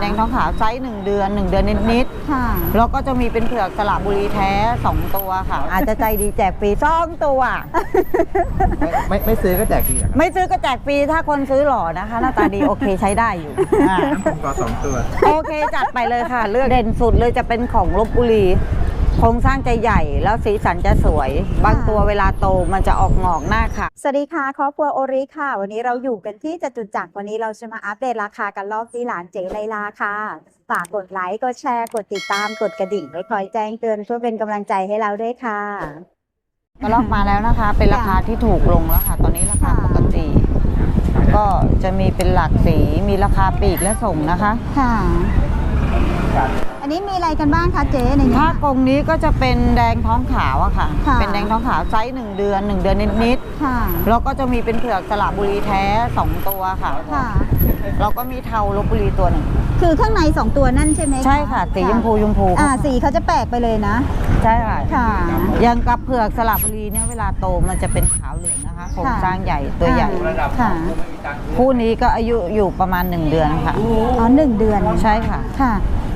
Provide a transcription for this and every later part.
แดงท้องขาวไซส์หนึ่งเดือนหนึ่งเดือนนิดค่ะๆแล้วก็จะมีเป็นเผือกสระบุรีแท้สองตัวค่ะ อาจจะใจดีแจกฟรีสองตัว ไม่ไม่ไม่ซื้อก็แจกฟรีเหรอครับไม่ซื้อก็แจกฟรีถ้าคนซื้อหล่อนะคะ หน้าตาดีโอเคใช้ได้อยู่ อ่างั้นผมขอสองตัว โอเคจัดไปเลยค่ะ เลือกเด่นสุดเลยจะเป็นของลบบุรี โครงสร้างจะใหญ่แล้วสีสันจะสวย บางตัวเวลาโตมันจะออกงอกหน้าค่ะ สวัสดีค่ะครอบครัวโอริค่ะ วันนี้เราอยู่กันที่จตุจักรวันนี้เราจะมาอัปเดตราคากันรอบที่หลานเจ๋ไลลาค่ะฝากกดไลค์กดแชร์กดติดตามกดกระดิ่งไว้คอยแจ้งเตือนเพื่อเป็นกำลังใจให้เราด้วยค่ะก็ลอกมาแล้วนะคะ เป็นราคาที่ถูกลงแล้วค่ะ ตอนนี้ราคาปกติ ก็จะมีเป็นหลักสีมีราคาปลีกและส่งนะคะค่ะ อันนี้มีอะไรกันบ้างคะเจ๊ในนี้ ถ้ากรงนี้ก็จะเป็นแดงท้องขาวอะค่ะ ค่ะ เป็นแดงท้องขาวไซส์หนึ่งเดือนหนึ่งเดือนนิดค่ะ ๆแล้วก็จะมีเป็นเผือกสระบุรีแท้สองตัวค่ะ ค่ะ แล้วก็มีเทาลบบุรีตัวหนึ่งคือข้างในสองตัวนั่นใช่ไหมใช่ค่ะสีชมพูชมพูอ่าสีเขาจะแปลกไปเลยนะ ใช่ค่ะ ค่ะยังกับเผือกสระบุรีเนี่ยเวลาโตมันจะเป็นขาวเหลืองนะคะโครงสร้างใหญ่ตัวใหญ่ ค่ะคู่นี้ก็อายุอยู่ประมาณ1เดือนค่ะ อ๋อหนึ่งเดือน ใช่ค่ะ ค่ะ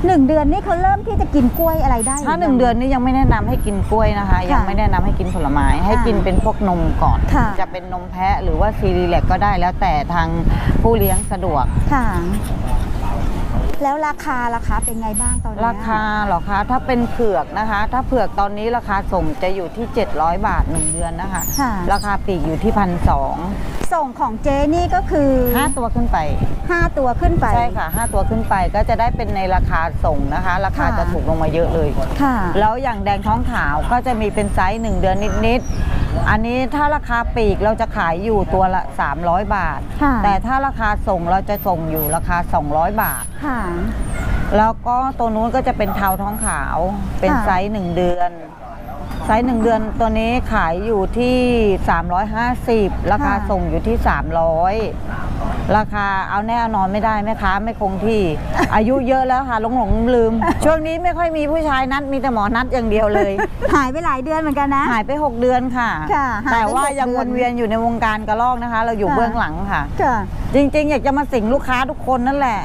หนึ่งเดือนนี่เขาเริ่มที่จะกินกล้วยอะไรได้ถ้ารื1เดือนนี้ยังไม่แนะนำให้กินกล้วยนะคะ ยังไม่แนะนำให้กินผลไม้ ให้กินเป็นพวกนมก่อนค่ะจะเป็นนมแพะหรือว่าซีรีแลกก็ได้แล้วแต่ทางผู้เลี้ยงสะดวกค่ะ แล้วราคาราคาเป็นไงบ้างตอนนี้ราคาเหรอคะถ้าเป็นเผือกนะคะ ถ้าเผือกตอนนี้ราคาส่งจะอยู่ที่ 700 บาท1เดือนนะคะ ค่ะราคาปลีกอยู่ที่พันสองส่งของเจนี่ก็คือห้าตัวขึ้นไปห้าตัวขึ้นไป ใช่ค่ะ5ตัวขึ้นไปก็จะได้เป็นในราคาส่งนะคะ ราคาค่ะ จะถูกลงมาเยอะเลย ค่ะ แล้วอย่างแดงท้องขาวก็จะมีเป็นไซส์1เดือนนิดๆ อันนี้ถ้าราคาปลีกเราจะขายอยู่ตัวละ 300 บาท ค่ะ แต่ถ้าราคาส่งเราจะส่งอยู่ราคา 200 บาท ค่ะ แล้วก็ตัวนู้นก็จะเป็นเทาท้องขาว เป็นค่ะ ไซส์1เดือน ไซส์1เดือนตัวนี้ขายอยู่ที่ 350 ราคาส่งอยู่ที่ 300 ราคาเอาแน่เอานอนไม่ได้แม่ค้าไม่คงที่ อายุเยอะแล้วค่ะหลงหลงลืม ช่วงนี้ไม่ค่อยมีผู้ชายนัดมีแต่หมอนัดอย่างเดียวเลย หายไปหลายเดือนเหมือนกันนะ หายไป 6 เดือนค่ะ ค่ะหายไปแต่ว่าหกยังเดืวอนนเวียนอยู่ในวงการกระลอกนะคะ เราอยู่ค่ะ เบื้องหลังค่ะ ค่ะ จริงๆ อยากจะมาสิงลูกค้าทุกคนนั่นแหละ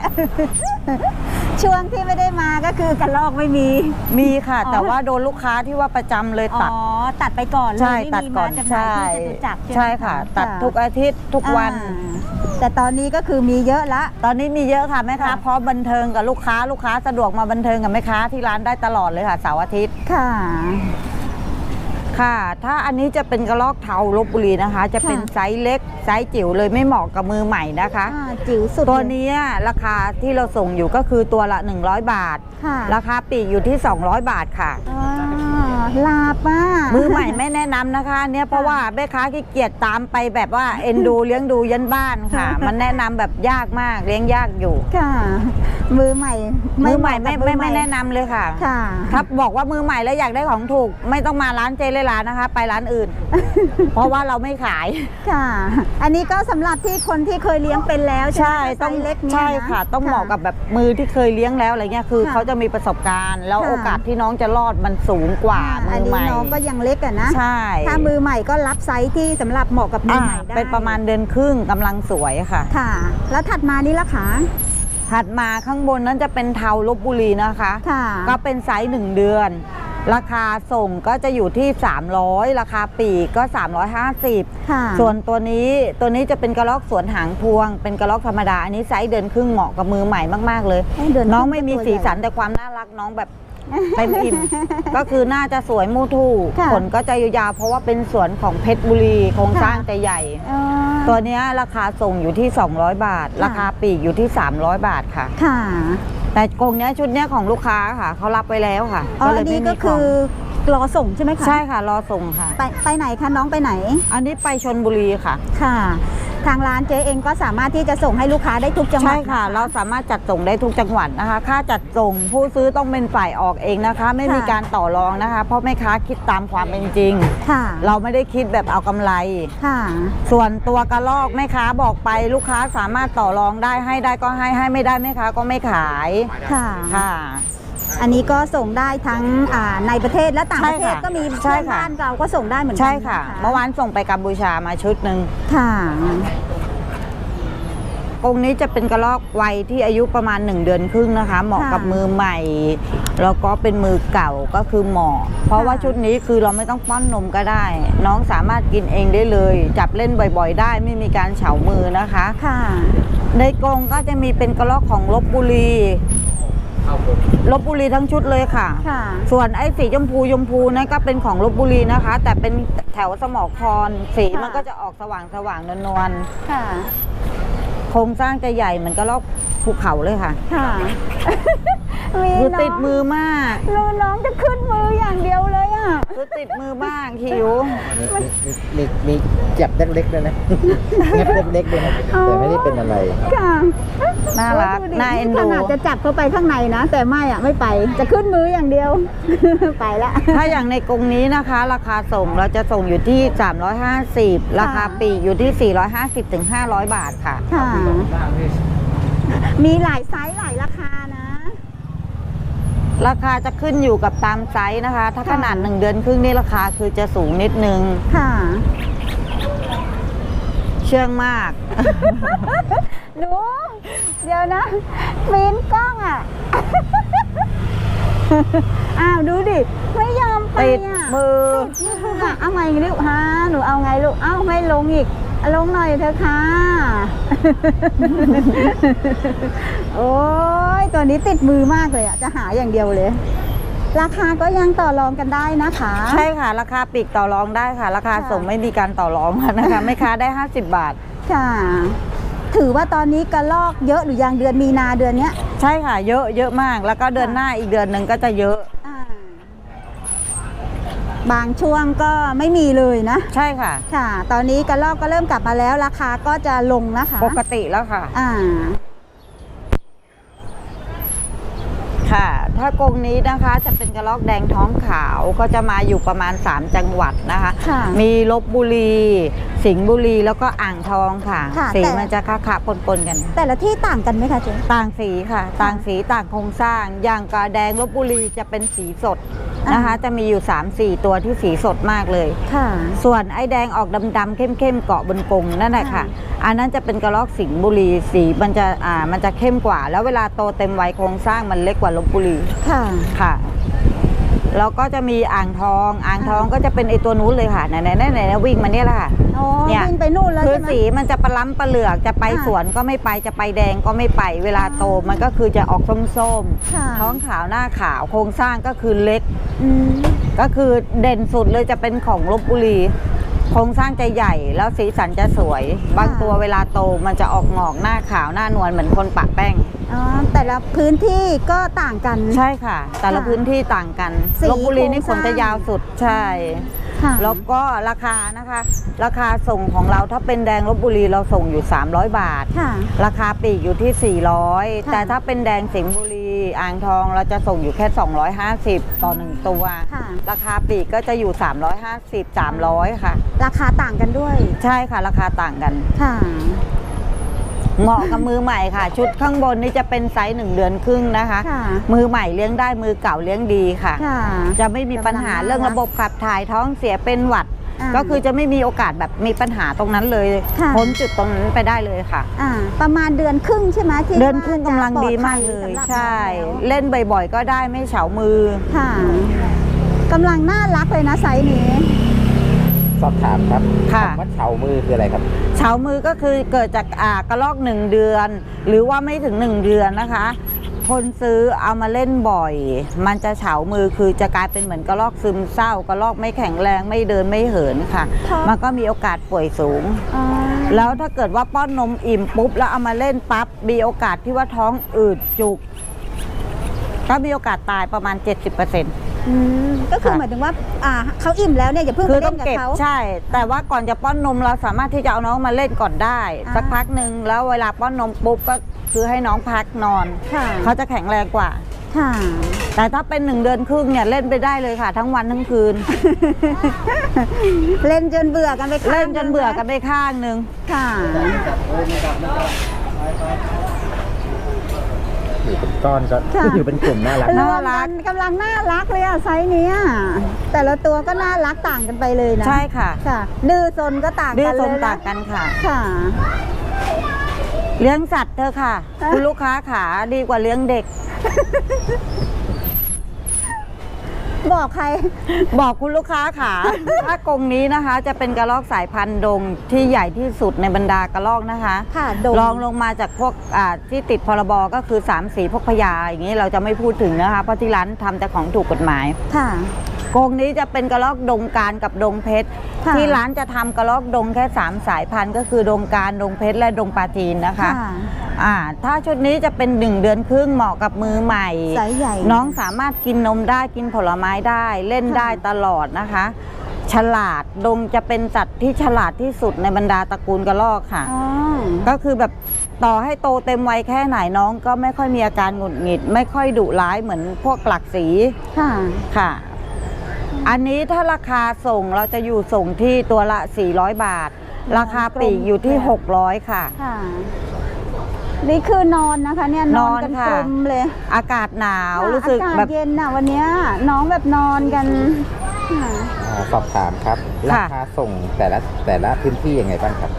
ช่วงที่ไม่ได้มาก็คือกระลอกไม่มี มีค่ะอ๋อแต่ว่าโดนลูกค้าที่ว่าประจำเลยอ๋ตัดอตัดไปก่อนเลยใช่ไม่ตัดมีก่มาอนจำหน่ายใช่ที่จตุจักรใช่ไหมใช่ค่ะ ตัดทุกอาทิตย์ทุกวันอ่าแต่ตอนนี้ก็คือมีเยอะละ ตอนนี้มีเยอะค่ะแม่ค้าค่ะพร้อมบันเทิงกับลูกค้าลูกค้าสะดวกมาบันเทิงกับแม่ค้าที่ร้านได้ตลอดเลยค่ะเสาร์อาทิตย์ค่ะ ค่ะ ถ้าอันนี้จะเป็นกระลอกเทาลบบุรีนะคะ จะเป็นค่ะไซส์เล็กไซส์จิ๋วเลยไม่เหมาะกับมือใหม่นะคะ อ่าจิ๋วสุดตัวเลยเนี้ยราคาที่เราส่งอยู่ก็คือตัวละ 100 บาท ค่ะราคาปลีกอยู่ที่ 200 บาทค่ะ อ่า ลาบอะมือใหม่ไม่แนะนำนะคะเนี่ยเพราะว่าแม่ค้าขี้เกียจตามไปแบบว่าเอ็นดูเลี้ยงดูยันบ้านค่ะ มันแนะนำแบบยากมากเลี้ยงยากอยู่ ค่ะ มือใหม่มือใหม่ไม่เหาะกับไม่อไม่ใหแนะนำเลยค่ะค่ะ ถ้าบอกว่ามือใหม่แล้วอยากได้ของถูก ไม่ต้องมาร้านเจเลยร้านนะคะ ไปร้านอื่น เพราะว่าเราไม่ขาย ค่ะ อันนี้ก็สำหรับที่คนที่เคยเลี้ยงเป็นแล้วใช่ใช่ไหมต้องไซส์เล็กเนี่ยน ใช่ค่ะ ต้องเหมาะกับแบบมือที่เคยเลี้ยงแล้วอะไรเงี้ยคือค่ะเขาจะมีประสบการณ์ แล้วค่ะ โอกาสที่น้องจะรอดมันสูงกว่าอัมือนี้ใหม่น้องก็ยังเล็กอะนะ ใช่ถ้ามือใหม่ก็รับไซส์ที่สำหรับเหมาะกับมืออ่าใหม่ได้เป็นประมาณเดือนครึ่งกำลังสวยค่ะ ค่ะ แล้วถัดมานี่ละคะถัดมาข้างบนนั้นจะเป็นเทาลบบุรีนะคะ ค่ะ ก็เป็นไซส์หนึ่งเดือน ราคาส่งก็จะอยู่ที่ 300 ราคาปลีกก็ 350 ค่ะส่วนตัวนี้ตัวนี้จะเป็นกระลอกสวนหางพวง เป็นกระลอกธรรมดา อันนี้ไซส์เดือนครึ่งเหมาะกับมือใหม่มาก ๆ เลย ให้เดินน้องขึ้ไม่มีตัวสีใหญ่สันแต่ความน่ารักน้องแบบ เต็มอิ่ม ก็คือน่าจะสวยมูทูค่ะขนก็จะยาวๆเพราะว่าเป็นสวนของเพชรบุรีโครงสร้างจะใหญ่ อ๋อ ตัวเนี้ยราคาส่งอยู่ที่ 200 บาท ค่ะ ราคาปลีกอยู่ที่ 300 บาทค่ะ ค่ะแต่กรงเนี้ยชุดเนี้ยของลูกค้าค่ะเขารับไปแล้วค่ะอ๋อเลอัยนไม่นี้มีก็คือรอส่งใช่ไหมขคะองใช่ค่ะรอส่งค่ะ ไปไปไหนคะน้องไปไหน อันนี้ไปชนบุรีค่ะ ค่ะ ทางร้านเจ๊เองก็สามารถที่จะส่งให้ลูกค้าได้ทุกจังหวัใช่ดค่ะ เราสามารถจัดส่งได้ทุกจังหวัดนะคะ ค่าจัดส่งผู้ซื้อต้องเป็นฝ่ายออกเองนะคะ ไม่มีการต่อรองนะคะ เพราะแม่ค้าคิดตามความเป็นจริง ค่ะเราไม่ได้คิดแบบเอากำไร ค่ะ ส่วนตัวกระลอกแม่ค้าบอกไปลูกค้าสามารถต่อรองได้ให้ได้ก็ให้ให้ไม่ได้แม่ค้าก็ไม่ขาย ค่ะค่ะ อันนี้ก็ส่งได้ทั้งอ่าในประเทศและต่างประเทศใช่ค่ะก็มีใช่เพื่อนค่ะ บ้านเราก็ส่งได้เหมือนกัใช่ค่ะนเมื่อวานส่งไปกัมพูชามาชุดหนึ่งค่ะ กรงนี้จะเป็นกระรอกวัยที่อายุประมาณ 1 เดือนครึ่งนะคะ เหมาะค่ะกับมือใหม่ แล้วก็เป็นมือเก่าก็คือเหมาะ เพราะว่าชุดนี้คือเราไม่ต้องป้อนนมก็ได้ น้องสามารถกินเองได้เลย จับเล่นบ่อย ๆ ได้ไม่มีการเฉามือนะคะ ค่ะ ในกรงก็จะมีเป็นกระรอกของลบบุรี ลบบุรีทั้งชุดเลยค่ะ ค่ะ ส่วนไอ้สีชมพูชมพูนั่นก็เป็นของลบบุรีนะคะ แต่เป็นแถวสมอครสีค่ะ มันก็จะออกสว่างสว่างๆนวลค่ะ ๆโครงสร้างจะใหญ่เหมือนกระรอกภูเขาเลยค่ะ ค่ะ มีคือน้ติดองมือมากลูน้องจะขึ้นมืออย่างเดียวเลยอะคือติดมือมากหิวมีมีมีจับเล็กๆด้วยนะเงียบเล็กๆด้วยนะแต่ไม่ได้เป็นอะไรค่ะน่ารักโอ้ยดูดิน่าเอ็นขดูนาดจะจับเข้าไปข้างในนะ แต่ไม่อะไม่ไปจะขึ้นมืออย่างเดียวไปละถ้าอย่างในกรงนี้นะคะ ราคาส่งเราจะส่งอยู่ที่ 350 ราคาปลีกอยู่ที่ 450ถึง500 บาทค่ะค่ะมีหลายไซส์หลายราคานะ ราคาจะขึ้นอยู่กับตามไซส์นะคะ ถ้าค่ะขนาด1เดือนครึ่งนี่ราคาคือจะสูงนิดนึง ค่ะ เชื่องมาก หนู เดี๋ยวนะปีนกล้องอะ อ้าวดูดิ ไม่ยอมไปติดอะมือติดมืออะเอาไงลูกฮะหนูเอาไงลูก เอ้าไม่ลงอีกอะลงหน่อยเถอะค่ะ โอ้ย ตัวนี้ติดมือมากเลยอะจะหาอย่างเดียวเลย ราคาก็ยังต่อรองกันได้นะคะ ใช่ค่ะ ราคาปลีกต่อรองได้ค่ะ ราคาค่ะ ส่งไม่มีการต่อรองนะคะ ไม่ค้าได้ 50 บาท ค่ะ ถือว่าตอนนี้กระลอกเยอะหรือยังเดือนมีนาเดือนเนี้ย ใช่ค่ะ เยอะเยอะมาก แล้วก็เดือนหน้าอีกเดือนหนึ่งก็จะเยอะ อ่า บางช่วงก็ไม่มีเลยนะ ใช่ค่ะ ค่ะ ตอนนี้กระลอกก็เริ่มกลับมาแล้ว ราคาก็จะลงนะคะ ปกติแล้วค่ะ อ่า ค่ะ ถ้ากรงนี้นะคะจะเป็นกระรอกแดงท้องขาวก็จะมาอยู่ประมาณ 3 จังหวัดนะคะ ค่ะมีลบบุรี สิงห์บุรีแล้วก็อ่างทองค่ะ ค่ะสีแต่ มันจะคะคะปนปนๆกัน แต่ละที่ต่างกันไหมคะเจ๊ ต่างสีค่ะ ต่างสีต่างโครงสร้าง อย่างกระแดงลบบุรีจะเป็นสีสด นะคะ จะมีอยู่ 3-4 ตัวที่สีสดมากเลย ค่ะ ส่วนไอ้แดงออกดำๆเข้มๆเกาะบนกรงนั่นแหละค่ะค่ะ อันนั้นจะเป็นกระรอกสิงห์บุรีสีมันจะอ่ามันจะเข้มกว่า แล้วเวลาโตเต็มวัยโครงสร้างมันเล็กกว่าลบบุรีค่ะค่ะ แล้วก็จะมีอ่างทอง อ่างทองก็จะเป็นไอตัวนู้นเลยค่ะไหนๆไหนๆวิ่งมาเนี่ยแหละค่ะโอ้เนี่ย วิ่งไปนู่นแล้วคือใช่ไหม สีมันจะปลาล้ำปลาเหลือกจะไปค่ะสวนก็ไม่ไปจะไปแดงก็ไม่ไปเวลาโตมันก็คือจะออกส้มค่ะ ๆท้องขาวหน้าขาวโครงสร้างก็คือเล็ก อืมก็คือเด่นสุดเลยจะเป็นของลบบุรี โครงสร้างจะใหญ่แล้วสีสันจะสวย บางตัวเวลาโตมันจะออกงอกหน้าขาวหน้านวลเหมือนคนปะแป้งอ๋อแต่ละพื้นที่ก็ต่างกัน ใช่ค่ะ แต่ละค่ะพื้นที่ต่างกันสีลบบุรีนี่โครงขสร้างนจะยาวสุดใช่ค่ะแล้วก็ราคานะคะ ราคาส่งของเราถ้าเป็นแดงลบบุรีเราส่งอยู่ 300 บาทค่ะราคาปลีกอยู่ที่ 400ค่ะแต่ถ้าเป็นแดงสิงห์บุรี อ่างทองเราจะส่งอยู่แค่ 250 ต่อ 1 ตัว ค่ะ ราคาปลีกก็จะอยู่ 350 300 ค่ะ ราคาต่างกันด้วย ใช่ค่ะ ราคาต่างกัน ค่ะ เหมาะกับมือใหม่ค่ะ ชุดข้างบนนี่จะเป็นไซส์หนึ่งเดือนครึ่งนะคะ ค่ะ มือใหม่เลี้ยงได้มือเก่าเลี้ยงดีค่ะ ค่ะ จะไม่มีปัญหาเรื่องระบบขับถ่ายท้องเสียเป็นหวัดอ่า ก็คือจะไม่มีโอกาสแบบมีปัญหาตรงนั้นเลยค่ะพ้นจุดตรงนั้นไปได้เลยค่ะ อ่าประมาณเดือนครึ่งใช่ไหมที่เดินครึ่งกำลังดีมากเลยว่จะปอดภัสำหรับใช่น้องแล้วเล่นบ่อยๆ ก็ได้ไม่เฉามือ ค่ะกำลังน่ารักเลยนะไซส์นี้ สอบถามครับค่ะคำว่าเฉามือคืออะไรครับเฉามือก็คือเกิดจากอ่ากระลอกหนึ่งเดือน หรือว่าไม่ถึงหนึ่งเดือนนะคะ คนซื้อเอามาเล่นบ่อย มันจะเฉามือคือจะกลายเป็นเหมือนกระลอกซึมเศร้ากระลอกไม่แข็งแรงไม่เดินไม่เหินค่ะ ค่ะ มันก็มีโอกาสป่วยสูง อ๋อแล้วถ้าเกิดว่าป้อนนมอิ่มปุ๊บแล้วเอามาเล่นปั๊บมีโอกาสที่ว่าท้องอืดจุก ก็มีโอกาสตายประมาณ 70% อืมก็คือค่ะ หมายถึงว่าอ่าเขาอิ่มแล้วเนี่ยอย่าเพิ่งคืไปอต้เล่องนกับเก็บเขา ใช่ แต่ว่าก่อนจะป้อนนมเราสามารถที่จะเอาน้องมาเล่นก่อนได้ อ่า สักพักหนึ่งแล้วเวลาป้อนนมปุ๊บก็คือให้น้องพักนอน ค่ะเขาจะแข็งแรงกว่า ค่ะ แต่ถ้าเป็นหนึ่งเดือนครึ่งเนี่ยเล่นไปได้เลยค่ะ ทั้งวันทั้งคืน เล่นจนเบื่อกันไปข้างเล่นจนเบื่อกันไปข้างหนึ่งค่ะอยู่ เป็นก้อนก็ค่ะ อยู่เป็นกลุ่มน่ารัก น่ารักรวมนกำลังน่ารักเลยอะไซส์เนี้ยแต่ละตัวก็น่ารักต่างกันไปเลยนะใช่ค่ะค่ะดื้อซนก็ต่างดื้อกันซเลนยต่านะงกันค่ะ ค่ะ เลี้ยงสัตว์เธอะค่ะ คุณลูกค้าขาดีกว่าเลี้ยงเด็ก บอกใคร บอกคุณลูกค้าขาถ้ากรงนี้นะคะ จะเป็นกระรอกสายพันธุ์ดงที่ใหญ่ที่สุดในบรรดากระรอกนะคะค่ะดงรองลงมาจากพวกอ่าที่ติดพรบก็คือ3ามสีพวกพญาอย่างนี้เราจะไม่พูดถึงนะคะ เพราะที่ร้านทำแต่ของถูกกฎหมายค่ะ กรงนี้จะเป็นกระรอกดงการกับดงเพชร ค่ะที่ร้านจะทำกระรอกดงแค่3สายพันธุ์ก็คือดงการดงเพชรและดงปลาจีนนะคะอ่า ถ้าชุดนี้จะเป็น1เดือนครึ่งเหมาะกับมือใหม่ไซส์ใหญ่ น้องสามารถกินนมได้กินผลไม้ได้เล่นค่ะได้ตลอดนะคะ ฉลาดดงจะเป็นสัตว์ที่ฉลาดที่สุดในบรรดาตระกูลกระรอกค่ะ อ๋อก็คือแบบต่อให้โตเต็มวัยแค่ไหนน้องก็ไม่ค่อยมีอาการหงุดหงิด ไม่ค่อยดุร้ายเหมือนพวกหลักสีค่ะ ค่ะ อันนี้ถ้าราคาส่งเราจะอยู่ส่งที่ตัวละ 400 บาท ราคาปลีกอยู่ที่ 600 ค่ะ ค่ะ นี่คือนอนนะคะเนี่ยนอนกันนอนค่ะ กลมเลยอากาศหนาวค่ะรู้สึกอากาศแบบ เย็นน่ะวันเนี้ยน้องแบบนอนกันค่ะอ่าสอบถามครับ ราคาส่งแต่ละแต่ละพื้นที่ยังไงบ้างครับ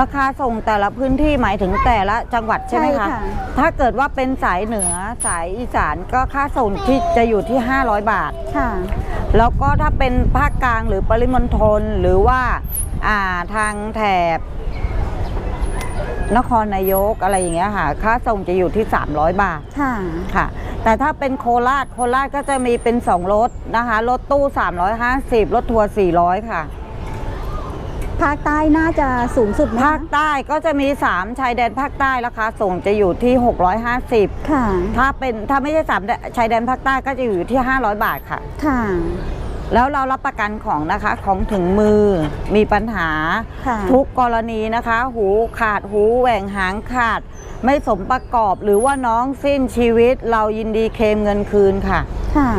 ราคาส่งแต่ละพื้นที่หมายถึงแต่ละจังหวัดใช่ไหมใช่คะค่ะ ถ้าเกิดว่าเป็นสายเหนือสายอีสานก็ค่าส่งที่จะอยู่ที่ 500 บาท ค่ะ แล้วก็ถ้าเป็นภาคกลางหรือปริมณฑลหรือว่าอ่าทางแถบ นครนายกอะไรอย่างเงี้ยค่ะ ค่าส่งจะอยู่ที่ 300 บาท ค่ะ ค่ะแต่ถ้าเป็นโคราชโคราชก็จะมีเป็น 2 รถนะคะ รถตู้ 350 รถทัวร์400 ค่ะ ภาคใต้น่าจะสูงสุดไหมคะภาคใต้ก็จะมี 3 ชายแดนภาคใต้ราคาส่งจะอยู่ที่ 650 ค่ะ ถ้าเป็นถ้าไม่ใช่สามแดนชายแดนภาคใต้ก็จะอยู่ที่ 500 บาทค่ะ ค่ะ แล้วเรารับประกันของนะคะของถึงมือมีปัญหาค่ะทุกกรณีนะคะ หูขาดหูแหว่งหางขาด ไม่สมประกอบหรือว่าน้องสิ้นชีวิตเรายินดีเคลมเงินคืนค่ะ ค่ะ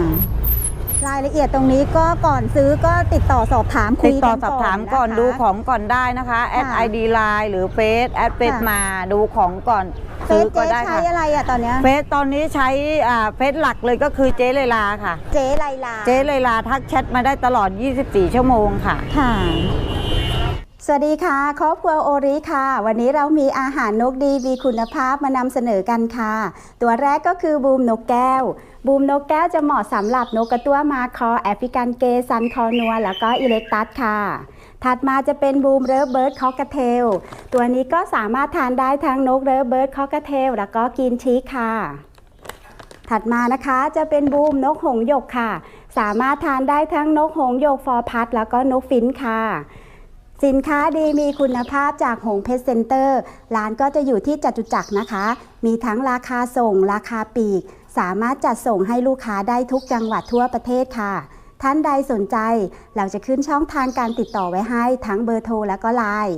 รายละเอียดตรงนี้ก็ก่อนซื้อก็ติดต่อสอบถามคุติดยต่อกันสอบถามก่อนนะคะดูของก่อนได้นะคะแอดค่ะไอดีไลน์หรือเฟซแอดเฟซค่ะ มาดูของก่อนเฟซื้อซก็เจ๊ได้ใช้ค่ะอะไรอะตอนเนี้ยเฟซตอนนี้ใช้อ่าเฟซหลักเลยก็คือเจ๊เลลาค่ะ เจ๊ไลลาเจ๊เลลาทักแชทมาได้ตลอด 24 ชั่วโมงค่ะ ค่ะ สวัสดีค่ะครอบครัวโอริค่ะ วันนี้เรามีอาหารนกดีมีคุณภาพมานำเสนอกันค่ะ ตัวแรกก็คือบูมนกแก้ว บูมนกแก้วจะเหมาะสำหรับนกกระตั้วมาคอแอฟริกันเกซันคอนัว แล้วก็อิเล็กตัสค่ะ ถัดมาจะเป็นบูมเรฟเบิร์ดคอกเทล ตัวนี้ก็สามารถทานได้ทั้งนกเรฟเบิร์ดคอกเทล แล้วก็กินชีสค่ะถัดมานะคะจะเป็นบูมนกหงหยกค่ะ สามารถทานได้ทั้งนกหงหยกฟอร์พัดแล้วก็นกฟินช์ค่ะ สินค้าดีมีคุณภาพจากหงเพชรเซ็นเตอร์ ร้านก็จะอยู่ที่จตุจักรนะคะ มีทั้งราคาส่ง ราคาปีก สามารถจัดส่งให้ลูกค้าได้ทุกจังหวัดทั่วประเทศค่ะ ท่านใดสนใจ เราจะขึ้นช่องทางการติดต่อไว้ให้ทั้งเบอร์โทรและก็ไลน์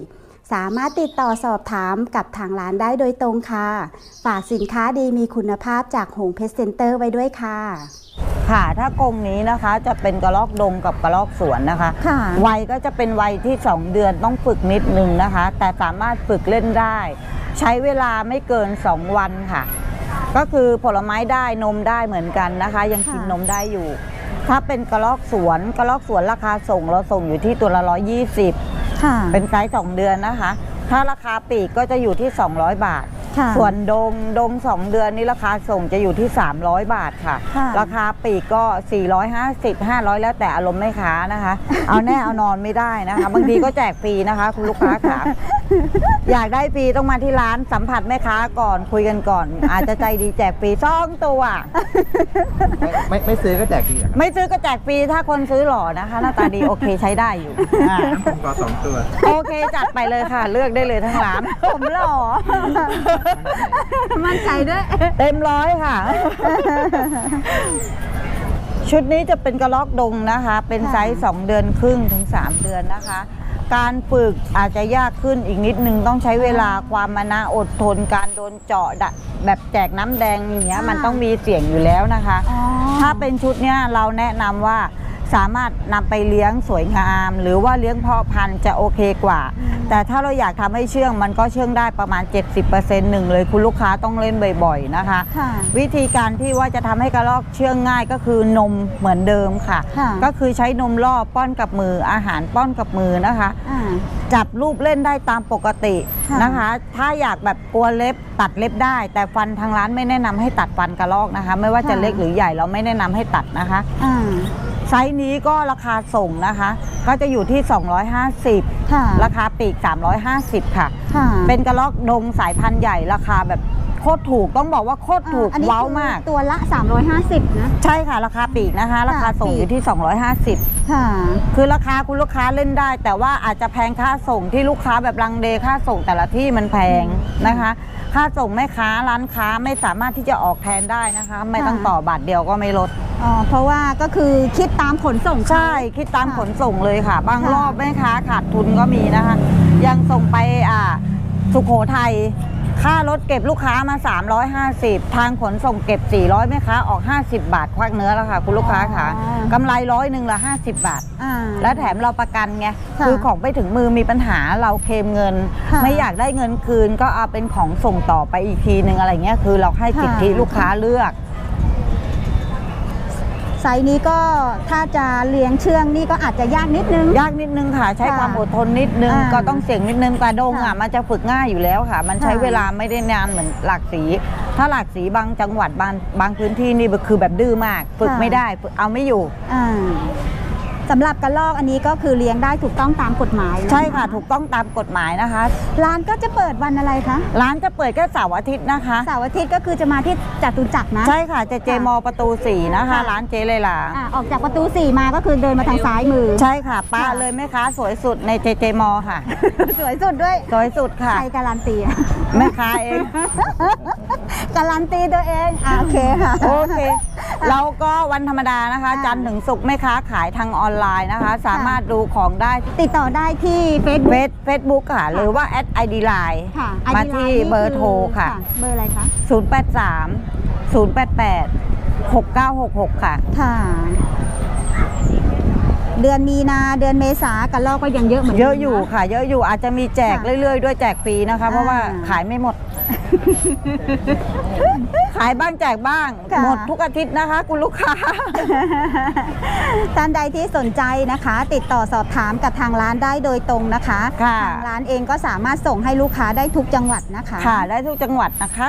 สามารถติดต่อสอบถามกับทางร้านได้โดยตรงค่ะ ฝากสินค้าดีมีคุณภาพจากหงเพชรเซ็นเตอร์ไว้ด้วยค่ะ ค่ะ ถ้ากรงนี้นะคะจะเป็นกระรอกดงกับกระรอกสวนนะคะค่ะวัยก็จะเป็นวัยที่ 2 เดือนต้องฝึกนิดนึงนะคะ แต่สามารถฝึกเล่นได้ ใช้เวลาไม่เกิน 2 วันค่ะ ก็คือผลไม้ได้นมได้เหมือนกันนะคะ ยังกินค่ะนมได้อยู่ ถ้าเป็นกระรอกสวนกระรอกสวนราคาส่งเราส่งอยู่ที่ตัวละ120ค่ะ เป็นไซส์2เดือนนะคะ ถ้าราคาปีกก็จะอยู่ที่ 200 บาท ส่วนดงดง 2 เดือนนี้ราคาส่งจะอยู่ที่ 300 บาทค่ะค่ะราคาปลีกก็ 450 500 แล้วแต่อารมณ์แม่ค้านะคะ เอาแน่เอานอนไม่ได้นะคะ บางทีก็แจกฟรีนะคะ คุณลูกค้าค่ะ อยากได้ฟรีต้องมาที่ร้านสัมผัสแม่ค้าก่อนคุยกันก่อน อาจจะใจดีแจกฟรีสองตัวไม่ไม่ไม่ซื้อก็แจกดีเหรอครับไม่ซื้อก็แจกฟรีถ้าคนซื้อหล่อนะคะหน้าตาดีโอเคใช้ได้อยู่อ่าผมก็สองตัว โอเคจัดไปเลยค่ะ เลือกได้เลยทั้งร้านผมหล่อมั่นใจด้วย เต็มร้อยค่ะ ชุดนี้จะเป็นกระลอกดงนะคะ เป็นค่ะไซส์ 2 เดือนครึ่งถึง 3 เดือนนะคะ การฝึกอาจจะยากขึ้นอีกนิดนึงต้องใช้เวลาความมานะอดทน การโดนเจาะดะแบบแจกน้ำแดงอย่างเงี้ยมันต้องมีเสี่ยงอยู่แล้วนะคะอ๋อถ้าเป็นชุดเนี้ยเราแนะนำว่าสามารถนำไปเลี้ยงสวยงาม หรือว่าเลี้ยงเพาะพันธุ์จะโอเคกว่า แต่ถ้าเราอยากทำให้เชื่องมันก็เชื่องได้ประมาณ 70%หนึ่งเลยคุณลูกค้าต้องเล่นบ่อยๆนะคะค่ะวิธีการที่ว่าจะทำให้กระรอกเชื่องง่ายก็คือนมเหมือนเดิมค่ะค่ะก็คือใช้นมล่อป้อนกับมืออาหารป้อนกับมือนะคะอ่าจับรูปเล่นได้ตามปกติค่ะนะคะ ถ้าอยากแบบกลัวเล็บตัดเล็บได้ แต่ฟันทางร้านไม่แนะนำให้ตัดฟันกระรอกนะคะ ไม่ว่าจะเล็กหรือใหญ่เราไม่แนะนำให้ตัดนะคะอ่าไซส์นี้ก็ราคาส่งนะคะ ก็จะอยู่ที่ 250ค่ะราคาปีก350 ค่ะ ค่ะ เป็นกระรอกดงสายพันธุ์ใหญ่ราคาแบบ โคตรถูกต้องบอกว่าโคตรถูกอันนี้ว้าวคือมาก ตัวละ 350 นะ ใช่ค่ะราคาปีกนะคะ ราคาส่งปีกอยู่ที่ 250 ค่ะ คือราคาคุณลูกค้าเล่นได้ แต่ว่าอาจจะแพงค่าส่งที่ลูกค้าแบบลังเลค่าส่งแต่ละที่มันแพงนะคะ ค่าส่งแม่ค้าร้านค้าไม่สามารถที่จะออกแทนได้นะคะ ไม่ต้องต่อบาทเดียวก็ไม่ลดอ๋อเพราะว่าก็คือคิดตามขนส่งเขาใช่คิดตามค่ะขนส่งเลยค่ะ บางค่ะรอบแม่ค้าขาดทุนก็มีนะคะ ยังส่งไปอ่าสุโขทัย ค่ารถเก็บลูกค้ามา 350 ทางขนส่งเก็บ 400แม่ค้าออก 50 บาท ควักเนื้อแล้วค่ะ คุณลูกค้าค่ะอ๋อกำไรร้อยหนึ่งละ 50 บาท อ่า และแถมเราประกันไงค่ะคือของไปถึงมือมีปัญหาเราเคลมเงิน ค่ะ ไม่อยากได้เงินคืนก็เอาเป็นของส่งต่อไปอีกทีนึงอะไรเงี้ยคือเราให้ค่ะสิทธิลูกค้าเลือก ไซส์นี้ก็ถ้าจะเลี้ยงเชื่องนี่ก็อาจจะยากนิดนึง ยากนิดนึงค่ะ ใช้ค่ะความอดทนนิดนึง อ่าก็ต้องเสี่ยงนิดนึงกระดงอะค่ะมันจะฝึกง่ายอยู่แล้วค่ะ มันใช้ค่ะเวลาไม่ได้นานเหมือนหลากสี ถ้าหลากสีบางจังหวัดบางบางพื้นที่นี่คือแบบดื้อมาก ฝึกค่ะ ไม่ได้ฝึกเอาไม่อยู่ อ่า สำหรับกระลอกอันนี้ก็คือเลี้ยงได้ถูกต้องตามกฎหมายนใช่ค่ะ ถูกต้องตามกฎหมายนะคะ ร้านก็จะเปิดวันอะไรคะร้านจะเปิดแค่เสาร์อาทิตย์นะคะเสาร์อาทิตย์ก็คือจะมาที่จตุจักรนะ ใช่ค่ะเจเจค่ะมอประตูสี่นะคะค่ะร้านเจเลยล่ะอ่าออกจากประตู4มาก็คือเดินมาทางซ้ายมือ ใช่ค่ะป้าค่ะเลยแม่ค้าสวยสุดในเจเจมอค่ะ สวยสุดด้วยสวยสุดค่ะใครการันตีอะแม่ค้าเอง การันตีตัวเองอะโอเคค่ะ โอเค เราก็วันธรรมดานะคะค่ะจันทร์ถึงศุกร์แม่ค้าขายทางออนไลน์นะคะ สามารถดูของได้ติดต่อได้ที่เฟ Facebook ซเฟซบุ๊กค่ะ หรือว่าแอดไอดีไลน์ค่ะมา ID ที่ Line นี่เบอร์โทรค่ะ เบอร์อะไรคะ083 088 6966 ค่ะ ค่ะ เดือนมีนาเดือนเมษากันลอกก็ยังเยอะเหมือนเยอะดิมอยู่ค่ะ เยอะอยู่อาจจะมีแจกค่ะเรื่อยๆ ด้วยแจกฟรีนะคะ เพราะว่าอ่า ขายไม่หมด ขายบ้างแจกบ้าง ค่ะ หมดทุกอาทิตย์นะคะ คุณลูกค้า ท่านใดที่สนใจนะคะ ติดต่อสอบถามกับทางร้านได้โดยตรงนะคะค่ะ ทางร้านเองก็สามารถส่งให้ลูกค้าได้ทุกจังหวัดนะคะ ค่ะ ได้ทุกจังหวัดนะคะ